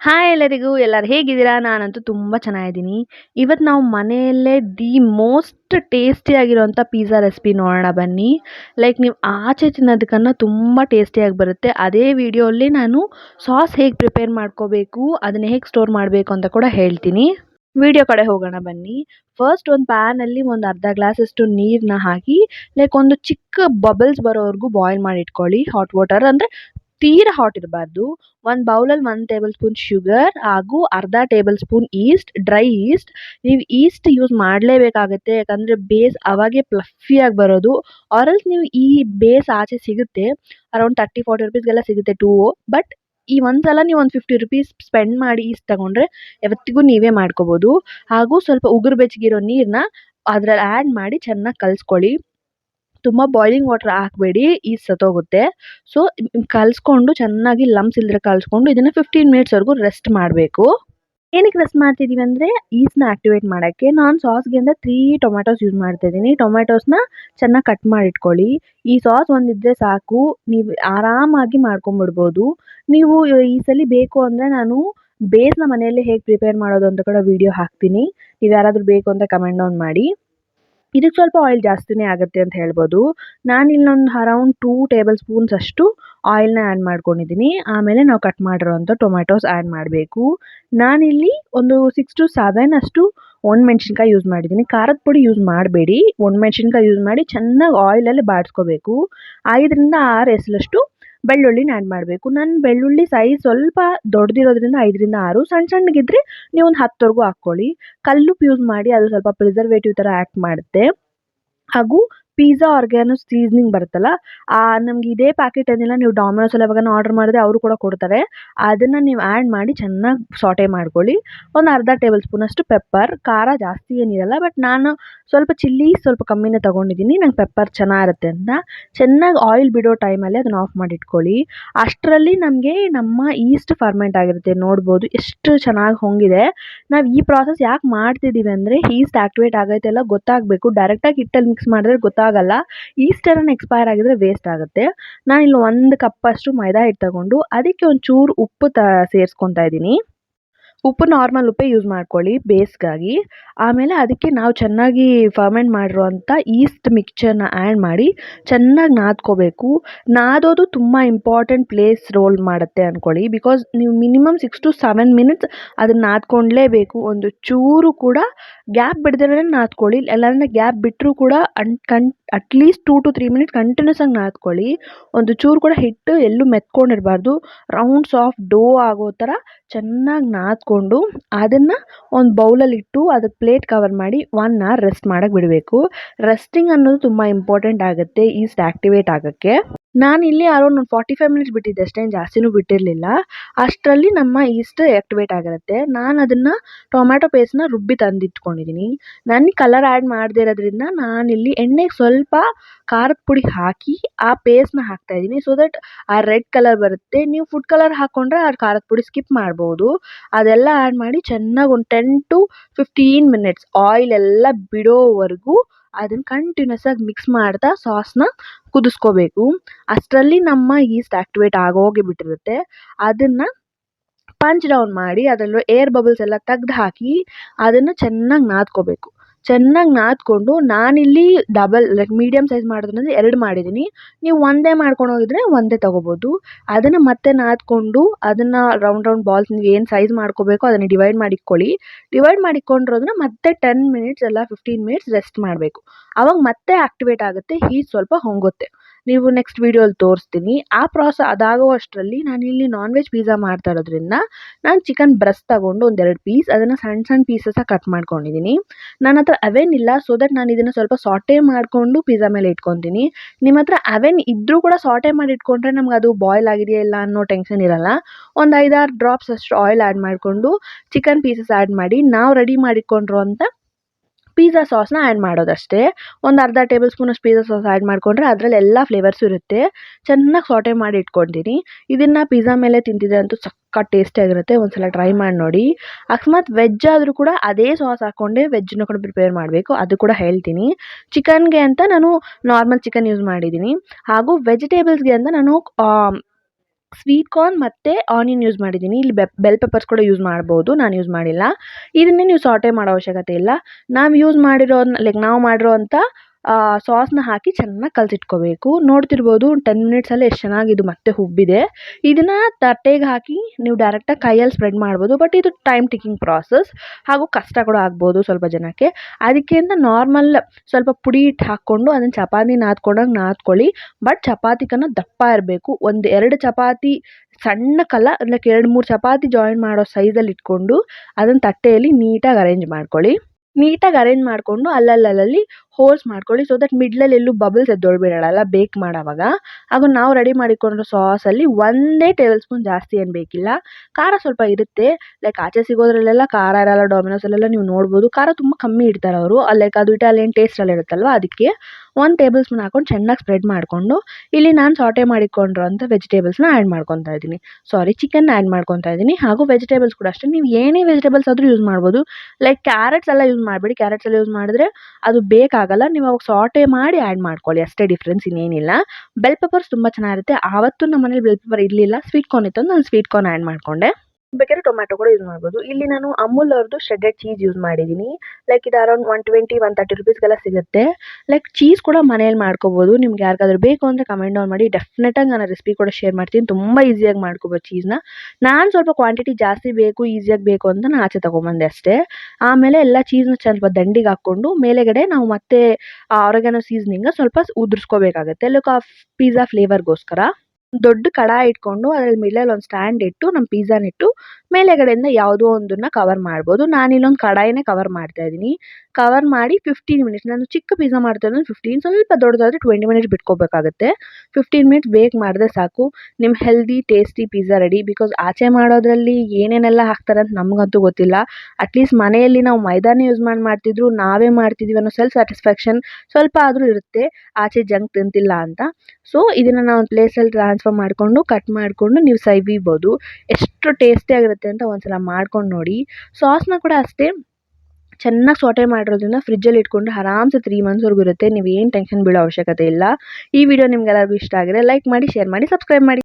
Hi ಎಲ್ಲರಿಗೂ, ಎಲ್ಲರೂ ಹೇಗಿದ್ದೀರಾ? ನಾನಂತೂ ತುಂಬ ಚೆನ್ನಾಗಿದ್ದೀನಿ. ಇವತ್ತು ನಾವು ಮನೆಯಲ್ಲೇ ದಿ ಮೋಸ್ಟ್ ಟೇಸ್ಟಿಯಾಗಿರೋಂಥ ಪಿಜ್ಜಾ ರೆಸಿಪಿ ನೋಡೋಣ ಬನ್ನಿ. ಲೈಕ್ ನೀವು ಆಚೆ ತಿನ್ನೋದಕ್ಕನ್ನ ತುಂಬ ಟೇಸ್ಟಿಯಾಗಿ ಬರುತ್ತೆ. ಅದೇ ವಿಡಿಯೋಲ್ಲಿ ನಾನು ಸಾಸ್ ಹೇಗೆ ಪ್ರಿಪೇರ್ ಮಾಡ್ಕೋಬೇಕು, ಅದನ್ನ ಹೇಗೆ ಸ್ಟೋರ್ ಮಾಡಬೇಕು ಅಂತ ಕೂಡ ಹೇಳ್ತೀನಿ. ವಿಡಿಯೋ ಕಡೆ ಹೋಗೋಣ ಬನ್ನಿ. ಫಸ್ಟ್ ಒಂದು ಪ್ಯಾನಲ್ಲಿ ಒಂದು ಅರ್ಧ ಗ್ಲಾಸಷ್ಟು ನೀರನ್ನ ಹಾಕಿ ಲೈಕ್ ಒಂದು ಚಿಕ್ಕ ಬಬಲ್ಸ್ ಬರೋವರೆಗೂ ಬಾಯ್ಲ್ ಮಾಡಿ ಇಟ್ಕೊಳ್ಳಿ. ಹಾಟ್ ವಾಟರ್ ಅಂದರೆ ತೀರಾ ಹಾಟ್ ಇರಬಾರ್ದು. ಒಂದು ಬೌಲಲ್ಲಿ ಒನ್ ಟೇಬಲ್ ಸ್ಪೂನ್ ಶುಗರ್ ಹಾಗೂ ಅರ್ಧ tablespoon yeast dry yeast ನೀವು ಈಸ್ಟ್ ಯೂಸ್ ಮಾಡಲೇಬೇಕಾಗತ್ತೆ. ಯಾಕಂದರೆ ಬೇಸ್ ಅವಾಗೆ ಪ್ಲಫಿಯಾಗಿ ಬರೋದು. ಆರಲ್ಸ್ ನೀವು ಈ ಬೇಸ್ ಆಚೆ ಸಿಗುತ್ತೆ. ಅರೌಂಡ್ ತರ್ಟಿ ಫಾರ್ಟಿ ರುಪೀಸ್ಗೆಲ್ಲ ಸಿಗುತ್ತೆ ಟೂ ಬಟ್ ಈ ಒಂದು ಸಲ ನೀವು ಒಂದು ಫಿಫ್ಟಿ ರುಪೀಸ್ ಸ್ಪೆಂಡ್ ಮಾಡಿ ಈಸ್ಟ್ ತಗೊಂಡ್ರೆ ಯಾವತ್ತಿಗೂ ನೀವೇ ಮಾಡ್ಕೋಬೋದು. ಹಾಗೂ ಸ್ವಲ್ಪ ಉಗುರು ಬೆಚ್ಚಗಿರೋ ನೀರನ್ನ ಅದ್ರಲ್ಲಿ ಆ್ಯಡ್ ಮಾಡಿ ಚೆನ್ನಾಗಿ ಕಲಿಸ್ಕೊಳ್ಳಿ. ತುಂಬ ಬಾಯ್ಲಿಂಗ್ ವಾಟರ್ ಹಾಕಬೇಡಿ, ಈ ಸತ್ತೋಗುತ್ತೆ. ಸೊ ಕಲಿಸ್ಕೊಂಡು ಚೆನ್ನಾಗಿ ಲಮ್ಸ್ ಇಲ್ದ್ರೆ ಕಲಿಸ್ಕೊಂಡು ಇದನ್ನು ಫಿಫ್ಟೀನ್ ಮಿನಿಟ್ಸ್ವರೆಗೂ ರೆಸ್ಟ್ ಮಾಡಬೇಕು. ಏನಕ್ಕೆ ರೆಸ್ಟ್ ಮಾಡ್ತಿದ್ದೀವಿ ಅಂದರೆ ಈಸ್ನ ಆಕ್ಟಿವೇಟ್ ಮಾಡೋಕ್ಕೆ ನಾನು ಸಾಸ್ಗೆ ಅಂದರೆ ತ್ರೀ ಟೊಮ್ಯಾಟೋಸ್ ಯೂಸ್ ಮಾಡ್ತಾಯಿದ್ದೀನಿ ಟೊಮ್ಯಾಟೋಸ್ನ ಚೆನ್ನಾಗಿ ಕಟ್ ಮಾಡಿಟ್ಕೊಳ್ಳಿ. ಈ ಸಾಸ್ ಒಂದಿದ್ದರೆ ಸಾಕು, ನೀವು ಆರಾಮಾಗಿ ಮಾಡ್ಕೊಂಬಿಡ್ಬೋದು. ನೀವು ಈ ಸಲ ಬೇಕು ಅಂದರೆ ನಾನು ಬೇಸ್ನ ಮನೆಯಲ್ಲೇ ಹೇಗೆ ಪ್ರಿಪೇರ್ ಮಾಡೋದು ಅಂತ ಕೂಡ ವೀಡಿಯೋ ಹಾಕ್ತೀನಿ. ನೀವು ಯಾರಾದರೂ ಬೇಕು ಅಂತ ಕಮೆಂಟ್ ಡೌನ್ ಮಾಡಿ. ಇದಕ್ಕೆ ಸ್ವಲ್ಪ ಆಯಿಲ್ ಜಾಸ್ತಿನೇ ಆಗುತ್ತೆ ಅಂತ ಹೇಳ್ಬೋದು. ನಾನು ಇಲ್ಲೊಂದು ಅರೌಂಡ್ ಟೂ ಟೇಬಲ್ ಸ್ಪೂನ್ಸ್ ಅಷ್ಟು ಆಯಿಲ್ನ ಆ್ಯಡ್ ಮಾಡ್ಕೊಂಡಿದ್ದೀನಿ ಆಮೇಲೆ ನಾವು ಕಟ್ ಮಾಡಿರೋವಂಥ ಟೊಮ್ಯಾಟೋಸ್ ಆ್ಯಡ್ ಮಾಡಬೇಕು. ನಾನಿಲ್ಲಿ ಒಂದು ಸಿಕ್ಸ್ ಟು ಸೆವೆನ್ ಅಷ್ಟು ಒಣಮೆಣ್ಸಿನ್ಕಾಯಿ ಯೂಸ್ ಮಾಡಿದ್ದೀನಿ ಖಾರದ ಪುಡಿ ಯೂಸ್ ಮಾಡಬೇಡಿ. ಒಣಮೆಣ್ಸಿನ್ಕಾಯಿ ಯೂಸ್ ಮಾಡಿ ಚೆನ್ನಾಗಿ ಆಯಿಲಲ್ಲಿ ಬಾಡಿಸ್ಕೋಬೇಕು. ಐದರಿಂದ ಆರು ಎಸಲಷ್ಟು ಬೆಳ್ಳುಳ್ಳಿನ ಆ್ಯಡ್ ಮಾಡಬೇಕು. ನಾನು ಬೆಳ್ಳುಳ್ಳಿ ಸೈಜ್ ಸ್ವಲ್ಪ ದೊಡ್ಡದಿರೋದ್ರಿಂದ ಐದರಿಂದ ಆರು ಸಣ್ಣ ಸಣ್ಣಗಿದ್ರೆ ನೀವು ಒಂದು ಹತ್ತವರೆಗೂ ಹಾಕ್ಕೊಳ್ಳಿ. ಕಲ್ಲುಪ್ಪು ಯೂಸ್ ಮಾಡಿ ಅದು ಸ್ವಲ್ಪ ಪ್ರಿಸರ್ವೇಟಿವ್ ಥರ ಆ್ಯಕ್ಟ್ ಮಾಡುತ್ತೆ. ಹಾಗೂ ಪಿಜ್ಜಾ ಆರ್ಗ್ಯಾನೋ ಸೀಸನಿಂಗ್ ಬರುತ್ತಲ್ಲ ನಮ್ಗೆ ಇದೇ ಪ್ಯಾಕೆಟನ್ನೆಲ್ಲ ನೀವು ಡಾಮಿನೋಸಲ್ಲಿ ಇವಾಗ ಆರ್ಡರ್ ಮಾಡಿದ್ರೆ ಅವರು ಕೂಡ ಕೊಡ್ತಾರೆ. ಅದನ್ನು ನೀವು ಆ್ಯಡ್ ಮಾಡಿ ಚೆನ್ನಾಗಿ ಸಾಟೆ ಮಾಡ್ಕೊಳ್ಳಿ. ಒಂದು ಅರ್ಧ ಟೇಬಲ್ ಸ್ಪೂನಷ್ಟು ಪೆಪ್ಪರ್ ಖಾರ ಜಾಸ್ತಿ ಏನಿರಲ್ಲ ಬಟ್ ನಾನು ಸ್ವಲ್ಪ ಚಿಲ್ಲಿ ಸ್ವಲ್ಪ ಕಮ್ಮಿನೇ ತೊಗೊಂಡಿದ್ದೀನಿ ನಂಗೆ ಪೆಪ್ಪರ್ ಚೆನ್ನಾಗಿರುತ್ತೆ ಅಂತ. ಚೆನ್ನಾಗಿ ಆಯಿಲ್ ಬಿಡೋ ಟೈಮಲ್ಲಿ ಅದನ್ನು ಆಫ್ ಮಾಡಿ ಇಟ್ಕೊಳ್ಳಿ ಅಷ್ಟರಲ್ಲಿ ನಮಗೆ ನಮ್ಮ ಈಸ್ಟ್ ಫರ್ಮೆಂಟ್ ಆಗಿರುತ್ತೆ, ನೋಡ್ಬೋದು ಎಷ್ಟು ಚೆನ್ನಾಗಿ ಹೊಂಗಿದೆ. ನಾವು ಈ ಪ್ರಾಸೆಸ್ ಯಾಕೆ ಮಾಡ್ತಿದ್ದೀವಿ ಅಂದರೆ ಈಸ್ಟ್ ಆ್ಯಕ್ಟಿವೇಟ್ ಆಗೈತೆ ಎಲ್ಲ ಗೊತ್ತಾಗಬೇಕು. ಡೈರೆಕ್ಟಾಗಿ ಹಿಟ್ಟಲ್ಲಿ ಮಿಕ್ಸ್ ಮಾಡಿದ್ರೆ ಗೊತ್ತಾಗಲ್ಲ ಈಸ್ಟ್ ಈಸ್ಟರನ್ನು ಎಕ್ಸ್ಪೈರ್ ಆಗಿದ್ರೆ ವೇಸ್ಟ್ ಆಗುತ್ತೆ. ನಾನಿಲ್ಲಿ ಒಂದು ಕಪ್ಪಷ್ಟು ಮೈದಾ ಹಿಟ್ಟು ತಗೊಂಡು ಅದಕ್ಕೆ ಒಂಚೂರು ಉಪ್ಪು ತ, ಸೇರಿಸ್ಕೊತಾ ಇದ್ದೀನಿ. ಉಪ್ಪು ನಾರ್ಮಲ್ ಉಪ್ಪೇ ಯೂಸ್ ಮಾಡ್ಕೊಳ್ಳಿ ಬೇಸ್ಗಾಗಿ. ಆಮೇಲೆ ಅದಕ್ಕೆ ನಾವು ಚೆನ್ನಾಗಿ ಫರ್ಮೆಂಟ್ ಮಾಡಿರುವಂಥ ಈಸ್ಟ್ ಮಿಕ್ಸ್ಚರ್ನ ಆ್ಯಡ್ ಮಾಡಿ ಚೆನ್ನಾಗಿ ನಾದ್ಕೋಬೇಕು. ನಾದೋದು ತುಂಬ ಇಂಪಾರ್ಟೆಂಟ್ ಪ್ಲೇಸ್ ರೋಲ್ ಮಾಡುತ್ತೆ ಅಂದ್ಕೊಳ್ಳಿ ಬಿಕಾಸ್ ನೀವು minimum six to seven minutes ಅದನ್ನು ನಾದ್ಕೊಂಡ್ಲೇಬೇಕು. ಒಂದು ಚೂರು ಕೂಡ ಗ್ಯಾಪ್ ಬಿಡದೇ ನಾದ್ಕೊಳ್ಳಿ. ಇಲ್ಲಾಂದರೆ ಗ್ಯಾಪ್ ಬಿಟ್ಟರೂ ಕೂಡ ಅನ್ ಕನ್ at least two to three minutes continuous ಆಗಿ ನಾದ್ಕೊಳ್ಳಿ. ಒಂದು ಚೂರು ಕೂಡ ಹಿಟ್ಟು ಎಲ್ಲೂ ಮೆತ್ಕೊಂಡಿರಬಾರ್ದು. ರೌಂಡ್ ಸಾಫ್ಟ್ ಡೋ ಆಗೋ ಥರ ಚೆನ್ನಾಗಿ ನಾದ್ಕೊಂಡು ಅದನ್ನು ಒಂದು ಬೌಲಲ್ಲಿಟ್ಟು ಅದಕ್ಕೆ ಪ್ಲೇಟ್ ಕವರ್ ಮಾಡಿ ಒನ್ ಅವರ್ ರೆಸ್ಟ್ ಮಾಡೋಕ್ಕೆ ಬಿಡಬೇಕು. ರೆಸ್ಟಿಂಗ್ ಅನ್ನೋದು ತುಂಬ ಇಂಪಾರ್ಟೆಂಟ್ ಆಗುತ್ತೆ ಈಸ್ಟ್ ಆ್ಯಕ್ಟಿವೇಟ್ ಆಗೋಕ್ಕೆ. ನಾನಿಲ್ಲಿ ಅರೌಂಡ್ ಒಂದು ಫಾರ್ಟಿ ಫೈವ್ ಮಿನಿಟ್ಸ್ ಬಿಟ್ಟಿದ್ದೆ ಅಷ್ಟೇನು ಜಾಸ್ತಿನೂ ಬಿಟ್ಟಿರಲಿಲ್ಲ. ಅಷ್ಟರಲ್ಲಿ ನಮ್ಮ ಈಸ್ಟ್ ಆ್ಯಕ್ಟಿವೇಟ್ ಆಗಿರುತ್ತೆ. ನಾನು ಅದನ್ನು ಟೊಮ್ಯಾಟೊ ಪೇಸ್ಟ್ನ ರುಬ್ಬಿ ತಂದಿಟ್ಕೊಂಡಿದ್ದೀನಿ ನಾನು ಕಲರ್ ಆ್ಯಡ್ ಮಾಡದೇ ಇರೋದ್ರಿಂದ ನಾನಿಲ್ಲಿ ಎಣ್ಣೆಗೆ ಸ್ವಲ್ಪ ಖಾರದ ಪುಡಿ ಹಾಕಿ ಆ ಪೇಸ್ಟ್ನ ಹಾಕ್ತಾಯಿದ್ದೀನಿ ಸೊ ದಟ್ ಆ ರೆಡ್ ಕಲರ್ ಬರುತ್ತೆ. ನೀವು ಫುಡ್ ಕಲರ್ ಹಾಕ್ಕೊಂಡ್ರೆ ಆ ಖಾರದ ಪುಡಿ ಸ್ಕಿಪ್ ಮಾಡ್ಬೋದು. ಅದೆಲ್ಲ ಆ್ಯಡ್ ಮಾಡಿ ಚೆನ್ನಾಗಿ ಒಂದು ten to fifteen minutes oil ಎಲ್ಲ ಬಿಡೋವರೆಗೂ ಅದನ್ನು ಕಂಟಿನ್ಯೂಸ್ ಆಗಿ ಮಿಕ್ಸ್ ಮಾಡ್ತಾ ಸಾಸ್ನ ಕುದಿಸ್ಕೋಬೇಕು. ಅಷ್ಟರಲ್ಲಿ ನಮ್ಮ ಈಸ್ಟ್ ಆ್ಯಕ್ಟಿವೇಟ್ ಆಗೋಗಿ ಬಿಟ್ಟಿರುತ್ತೆ. ಅದನ್ನು ಪಂಚ್ ಡೌನ್ ಮಾಡಿ ಅದರಲ್ಲೂ ಏರ್ ಬಬಲ್ಸ್ ಎಲ್ಲ ತೆಗ್ದು ಹಾಕಿ ಅದನ್ನು ಚೆನ್ನಾಗಿ ನಾದ್ಕೋಬೇಕು. ಚೆನ್ನಾಗಿ ನಾದ್ಕೊಂಡು ನಾನಿಲ್ಲಿ ಡಬಲ್ ಲೈಕ್ ಮೀಡಿಯಮ್ ಸೈಜ್ ಮಾಡೋದ್ರಿಂದ ಎರಡು ಮಾಡಿದ್ದೀನಿ. ನೀವು ಒಂದೇ ಮಾಡ್ಕೊಂಡು ಹೋಗಿದ್ರೆ ಒಂದೇ ತೊಗೋಬೋದು. ಅದನ್ನು ಮತ್ತೆ ನಾದ್ಕೊಂಡು ಅದನ್ನು ರೌಂಡ್ ರೌಂಡ್ ಬಾಲ್ಸ್ ನೀವು ಏನು ಸೈಜ್ ಮಾಡ್ಕೋಬೇಕು ಅದನ್ನು ಡಿವೈಡ್ ಮಾಡಿಕೊಳ್ಳಿ. ಡಿವೈಡ್ ಮಾಡಿಕೊಂಡಿರೋದನ್ನ ಮತ್ತೆ ಟೆನ್ ಮಿನಿಟ್ಸ್ ಎಲ್ಲ ಫಿಫ್ಟೀನ್ ಮಿನಿಟ್ಸ್ ರೆಸ್ಟ್ ಮಾಡಬೇಕು. ಆವಾಗ ಮತ್ತೆ ಆ್ಯಕ್ಟಿವೇಟ್ ಆಗುತ್ತೆ ಹೀಟ್ ಸ್ವಲ್ಪ ಹೊಂಗುತ್ತೆ. ನೀವು ನೆಕ್ಸ್ಟ್ ವೀಡಿಯೋಲಿ ತೋರಿಸ್ತೀನಿ. ಆ ಪ್ರಾಸ ಅದಾಗೋ ಅಷ್ಟರಲ್ಲಿ ಇಲ್ಲಿ ನಾನ್ ವೆಜ್ ಪಿಜ್ಜಾ ಮಾಡ್ತಾ ಇರೋದ್ರಿಂದ ನಾನು ಚಿಕನ್ ಬ್ರಸ್ ತಗೊಂಡು ಒಂದೆರಡು ಪೀಸ್ ಅದನ್ನು ಸಣ್ಣ ಸಣ್ಣ ಪೀಸಸ್ಸಾಗಿ ಕಟ್ ಮಾಡ್ಕೊಂಡಿದ್ದೀನಿ ನನ್ನ ಹತ್ರ ಅವೆನ್ ಇಲ್ಲ ಸೊ ದಟ್ ನಾನು ಇದನ್ನು ಸ್ವಲ್ಪ ಸಾಟೆ ಮಾಡಿಕೊಂಡು ಪಿಜ್ಜಾ ಮೇಲೆ ಇಟ್ಕೊತೀನಿ. ನಿಮ್ಮ ಹತ್ರ ಅವೆನ್ ಇದ್ದರೂ ಕೂಡ ಸಾಟೆ ಮಾಡಿ ಇಟ್ಕೊಂಡ್ರೆ ನಮ್ಗೆ ಅದು ಬಾಯ್ಲ್ ಆಗಿದೆಯಾ ಇಲ್ಲ ಅನ್ನೋ ಟೆನ್ಷನ್ ಇರಲ್ಲ. ಒಂದು ಐದಾರು ಡ್ರಾಪ್ಸ್ ಅಷ್ಟು ಆಯಿಲ್ ಆ್ಯಡ್ ಮಾಡಿಕೊಂಡು ಚಿಕನ್ ಪೀಸಸ್ ಆ್ಯಡ್ ಮಾಡಿ ನಾವು ರೆಡಿ ಮಾಡಿಕೊಂಡಿರುವಂಥ ಪಿಜ್ಜಾ ಸಾಸ್ನ ಆ್ಯಡ್ ಮಾಡೋದಷ್ಟೇ. ಒಂದು ಅರ್ಧ ಟೇಬಲ್ ಸ್ಪೂನಷ್ಟು ಪಿಝಾ ಸಾಸ್ ಆ್ಯಡ್ ಮಾಡಿಕೊಂಡ್ರೆ ಅದರಲ್ಲಿ ಎಲ್ಲ ಫ್ಲೇವರ್ಸ್ ಇರುತ್ತೆ. ಚೆನ್ನಾಗಿ ಸಾಟೆ ಮಾಡಿ ಇಟ್ಕೊತೀನಿ ಇದನ್ನು ಪಿಝಾ ಮೇಲೆ ತಿಂತಿದ್ರೆ ಅಂತೂ ಟೇಸ್ಟಿಯಾಗಿರುತ್ತೆ ಒಂದು ಸಲ ಟ್ರೈ ಮಾಡಿ ನೋಡಿ. ಅಕಸ್ಮಾತ್ ವೆಜ್ ಆದರೂ ಕೂಡ ಅದೇ ಸಾಸ್ ಹಾಕ್ಕೊಂಡೆ ವೆಜ್ನ ಕೂಡ ಪ್ರಿಪೇರ್ ಮಾಡಬೇಕು. ಅದು ಕೂಡ ಹೇಳ್ತೀನಿ. ಚಿಕನ್ಗೆ ಅಂತ ನಾನು ನಾರ್ಮಲ್ ಚಿಕನ್ ಯೂಸ್ ಮಾಡಿದ್ದೀನಿ ಹಾಗೂ ವೆಜಿಟೇಬಲ್ಸ್ಗೆ ಅಂತ ನಾನು ಸ್ವೀಟ್ ಕಾರ್ನ್ ಮತ್ತು ಆನಿಯನ್ ಯೂಸ್ ಮಾಡಿದ್ದೀನಿ. ಇಲ್ಲಿ ಬೆಲ್ ಪೆಪ್ಪರ್ಸ್ ಕೂಡ ಯೂಸ್ ಮಾಡ್ಬೋದು. ನಾನು ಯೂಸ್ ಮಾಡಿಲ್ಲ. ಇದನ್ನೇ ನೀವು ಸಾಟೆ ಮಾಡೋ ಅವಶ್ಯಕತೆ ಇಲ್ಲ. ನಾವು ಯೂಸ್ ಮಾಡಿರೋ ಲೈಕ್ ನಾವು ಮಾಡಿರೋಂಥ ಸಾಸ್ನ ಹಾಕಿ ಚೆನ್ನಾಗಿ ಕಲಸಿಟ್ಕೋಬೇಕು. ನೋಡ್ತಿರ್ಬೋದು ಟೆನ್ ಮಿನಿಟ್ಸಲ್ಲಿ ಎಷ್ಟು ಚೆನ್ನಾಗಿ ಇದು ಮತ್ತೆ ಹುಬ್ಬಿದೆ. ಇದನ್ನು ತಟ್ಟೆಗೆ ಹಾಕಿ ನೀವು ಡೈರೆಕ್ಟಾಗಿ ಕೈಯಲ್ಲಿ ಸ್ಪ್ರೆಡ್ ಮಾಡ್ಬೋದು. ಬಟ್ ಇದು ಟೈಮ್ ಟೇಕಿಂಗ್ ಪ್ರಾಸೆಸ್ ಹಾಗೂ ಕಷ್ಟ ಕೂಡ ಆಗ್ಬೋದು ಸ್ವಲ್ಪ ಜನಕ್ಕೆ. ಅದಕ್ಕೆ ಅಂತ ನಾರ್ಮಲ್ ಸ್ವಲ್ಪ ಪುಡಿ ಹಿಟ್ಟು ಹಾಕ್ಕೊಂಡು ಅದನ್ನು ಚಪಾತಿ ನಾದ್ಕೊಂಡಂಗೆ ನಾದ್ಕೊಳ್ಳಿ. ಬಟ್ ಚಪಾತಿ ಕನ್ನ ದಪ್ಪ ಇರಬೇಕು. ಒಂದು ಎರಡು ಚಪಾತಿ ಸಣ್ಣಕ್ಕಲ್ಲ ಲೈಕ್ ಎರಡು ಮೂರು ಚಪಾತಿ ಜಾಯಿನ್ ಮಾಡೋ ಸೈಜಲ್ಲಿ ಇಟ್ಕೊಂಡು ಅದನ್ನು ತಟ್ಟೆಯಲ್ಲಿ ನೀಟಾಗಿ ಅರೇಂಜ್ ಮಾಡ್ಕೊಳ್ಳಿ. ನೀಟಾಗಿ ಅರೇಂಜ್ ಮಾಡಿಕೊಂಡು ಅಲ್ಲಲ್ಲಲ್ಲಿ ಹೋಲ್ಸ್ ಮಾಡ್ಕೊಳ್ಳಿ ಸೊ ದಟ್ ಮಿಡ್ಲಲ್ಲಿ ಎಲ್ಲೂ ಬಬಲ್ಸ್ ಎದ್ದೊಳ್ಬಿಡೋಲ್ಲ ಬೇಕ್ ಮಾಡೋವಾಗ. ಹಾಗೂ ನಾವು ರೆಡಿ ಮಾಡಿಕೊಂಡಿರೋ ಸಾಸಲ್ಲಿ ಒಂದೇ ಟೇಬಲ್ ಸ್ಪೂನ್ ಜಾಸ್ತಿ ಏನು ಬೇಕಿಲ್ಲ. ಖಾರ ಸ್ವಲ್ಪ ಇರುತ್ತೆ. ಲೈಕ್ ಆಚೆ ಸಿಗೋದ್ರಲ್ಲೆಲ್ಲ ಖಾರ ಇರಲ್ಲ ಡೊಮಿನೋಸಲ್ಲೆಲ್ಲ ನೀವು ನೋಡ್ಬೋದು. ಖಾರ ತುಂಬ ಕಮ್ಮಿ ಇಡ್ತಾರೆ ಅವರು. ಲೈಕ್ ಅದು ಇಟಾಲಿಯನ್ ಟೇಸ್ಟಲ್ಲಿ ಇರುತ್ತಲ್ವ, ಅದಕ್ಕೆ ಒಂದು ಟೇಬಲ್ ಸ್ಪೂನ್ ಹಾಕೊಂಡು ಚೆನ್ನಾಗಿ ಸ್ಪ್ರೆಡ್ ಮಾಡಿಕೊಂಡು ಇಲ್ಲಿ ನಾನು ಸಾಟೆ ಮಾಡಿಕೊಂಡಿರೋಂಥ ವೆಜಿಟೇಬಲ್ಸ್ನ ಆ್ಯಡ್ ಮಾಡ್ಕೊತಾ ಇದ್ದೀನಿ. ಸಾರಿ ಚಿಕನ್ ಆ್ಯಡ್ ಮಾಡ್ಕೊತಾ ಇದ್ದೀನಿ. ಹಾಗೂ ವೆಜಿಟೇಬಲ್ಸ್ ಕೂಡ ಅಷ್ಟೇ. ನೀವು ಏನೇ ವೆಜಿಟೇಬಲ್ಸ್ ಆದರೂ ಯೂಸ್ ಮಾಡ್ಬೋದು. ಲೈಕ್ ಕ್ಯಾರೆಟ್ಸ್ ಎಲ್ಲ ಯೂಸ್ ಮಾಡಬೇಡಿ. ಕ್ಯಾರೆಟ್ಸ್ ಎಲ್ಲ ಯೂಸ್ ಮಾಡಿದ್ರೆ ಅದು ಬೇಕಾಗಲ್ಲ ನೀವು ಅವಾಗ ಸಾಟೆ ಮಾಡಿ ಆ್ಯಡ್ ಮಾಡ್ಕೊಳ್ಳಿ, ಅಷ್ಟೇ ಡಿಫ್ರೆನ್ಸ್ ಇನ್ನೇನಿಲ್ಲ. ಬೆಲ್ ಪೆಪ್ಪರ್ಸ್ ತುಂಬ ಚೆನ್ನಾಗಿರುತ್ತೆ. ಆವತ್ತು ನಮ್ಮ ಮನೇಲಿ ಬೆಲ್ ಪೆಪ್ಪರ್ ಇರಲಿಲ್ಲ. ಸ್ವೀಟ್ ಕಾರ್ನ್ ಇತ್ತು ನಾನು ಸ್ವೀಟ್ ಕಾರ್ನ್ ಆ್ಯಡ್ ಮಾಡಿಕೊಂಡೆ. ಬೇಕಾದ್ರೆ ಟೊಮ್ಯಾಟೊ ಕೂಡ ಯೂಸ್ ಮಾಡ್ಬೋದು. ಇಲ್ಲಿ ನಾನು ಅಮೂಲ್ ಅವ್ರದ್ದು ಶ್ರೆಡೆಡ್ ಚೀಸ್ ಯೂಸ್ ಮಾಡಿದ್ದೀನಿ. ಲೈಕ್ ಇದು around one twenty one thirty ರುಪೀಸ್ಗೆಲ್ಲ ಸಿಗುತ್ತೆ. ಲೈಕ್ ಚೀಸ್ ಕೂಡ ಮನೇಲಿ ಮಾಡ್ಕೋಬೋದು. ನಿಮ್ಗೆ ಯಾರಿಗಾದ್ರೂ ಬೇಕು ಅಂದರೆ ಕಮೆಂಟ್ ಡೌನ್ ಮಾಡಿ. ಡೆಫಿನೆಟಾಗಿ ನಾನು ರೆಸಿಪಿ ಕೂಡ ಶೇರ್ ಮಾಡ್ತೀನಿ. ತುಂಬ ಈಸಿಯಾಗಿ ಮಾಡ್ಕೋಬೋದು ಚೀಸ್ನ ನಾನು ಸ್ವಲ್ಪ ಕ್ವಾಂಟಿಟಿ ಜಾಸ್ತಿ ಬೇಕು ಈಸಿಯಾಗಿ ಬೇಕು ಅಂತ ನಾನು ಆಚೆ ತೊಗೊಂಬಂದೆ ಅಷ್ಟೇ. ಆಮೇಲೆ ಎಲ್ಲ ಚೀಸ್ನ ಸ್ವಲ್ಪ ದಂಡಿಗೆ ಹಾಕ್ಕೊಂಡು ಮೇಲೆಗಡೆ ನಾವು ಮತ್ತೆ ಆರೋಗ್ಯನೋ ಸೀಸ್ನಿಂಗ ಸ್ವಲ್ಪ ಉದುರಿಸ್ಕೋಬೇಕಾಗತ್ತೆ. ಲೈಕ್ ಆ ಪಿಜ್ಜಾ ಫ್ಲೇವರ್ಗೋಸ್ಕರ ದೊಡ್ಡ ಕಡಾಯಿ ಇಟ್ಕೊಂಡು ಅದ್ರಲ್ಲಿ ಮಿಡಲಲ್ಲಿ ಒಂದು ಸ್ಟ್ಯಾಂಡ್ ಇಟ್ಟು ನಮ್ಮ ಪಿಜ್ಜಾನ ಇಟ್ಟು ಮೇಲೆಗಡೆಯಿಂದ ಯಾವುದೋ ಒಂದನ್ನ ಕವರ್ ಮಾಡ್ಬೋದು. ನಾನು ಇಲ್ಲೊಂದು ಕಡಾಯಿನೇ ಕವರ್ ಮಾಡ್ತಾ ಇದ್ದೀನಿ. ಕವರ್ ಮಾಡಿ ಫಿಫ್ಟೀನ್ ಮಿನಿಟ್ಸ್ ನಾನು ಚಿಕ್ಕ ಪಿಜ್ಜಾ ಮಾಡ್ತಾ ಇದ್ದೀನಿ ಫಿಫ್ಟೀನ್ ಸ್ವಲ್ಪ ದೊಡ್ಡದಾದ್ರೆ ಟ್ವೆಂಟಿ ಮಿನಿಟ್ಸ್ ಬಿಟ್ಕೋಬೇಕಾಗುತ್ತೆ. ಫಿಫ್ಟೀನ್ ಮಿನಿಟ್ಸ್ ಬೇಕ್ ಮಾಡಿದ್ರೆ ಸಾಕು. ನಿಮ್ಮ healthy tasty pizza ready because ಆಚೆ ಮಾಡೋದ್ರಲ್ಲಿ ಏನೇನೆಲ್ಲ ಹಾಕ್ತಾರೆ ಅಂತ ನಮಗಂತೂ ಗೊತ್ತಿಲ್ಲ. ಅಟ್ಲೀಸ್ಟ್ ಮನೆಯಲ್ಲಿ ನಾವು ಮೈದಾನ ಯೂಸ್ ಮಾಡಿ ಮಾಡ್ತಿದ್ರು, ನಾವೇ ಮಾಡ್ತಿದ್ದೀವಿ ಅನ್ನೋ ಸೆಲ್ಫ್ ಸ್ಯಾಟಿಸ್ಫ್ಯಾಕ್ಷನ್ ಸ್ವಲ್ಪ ಆದರೂ ಇರುತ್ತೆ. ಆಚೆ ಜಂಕ್ ತಿಂತಿಲ್ಲ ಅಂತ. ಸೊ ಇದನ್ನು ನಾವು ಪ್ಲೇಸಲ್ಲಿ ಟ್ರಾನ್ಸ್ಫರ್ ಮಾಡಿಕೊಂಡು ಕಟ್ ಮಾಡಿಕೊಂಡು ನೀವು ಸವಿಬೋದು. ಎಷ್ಟು ಟೇಸ್ಟಿಯಾಗಿರುತ್ತೆ ಅಂತ ಒಂದ್ಸಲ ಮಾಡ್ಕೊಂಡು ನೋಡಿ. ಸಾಸ್ನ ಕೂಡ ಅಷ್ಟೇ ಚೆನ್ನಾಗಿ ಸೋಟೆ ಮಾಡಿರೋದ್ರಿಂದ ಫ್ರಿಜ್ಜಲ್ಲಿ ಇಟ್ಕೊಂಡು ಆರಾಮ್ಸೆ ತ್ರೀ ಮಂತ್ಸ್ವರೆಗೂ ಇರುತ್ತೆ. ನೀವು ಏನು ಟೆನ್ಷನ್ ಬೀಳೋ ಅವಶ್ಯಕತೆ ಇಲ್ಲ. ಈ ವಿಡಿಯೋ ನಿಮ್ಗೆಲ್ಲರಿಗೂ ಇಷ್ಟ ಆಗಿದೆ ಲೈಕ್ ಮಾಡಿ ಶೇರ್ ಮಾಡಿ ಸಬ್ಸ್ಕ್ರೈಬ್ ಮಾಡಿ.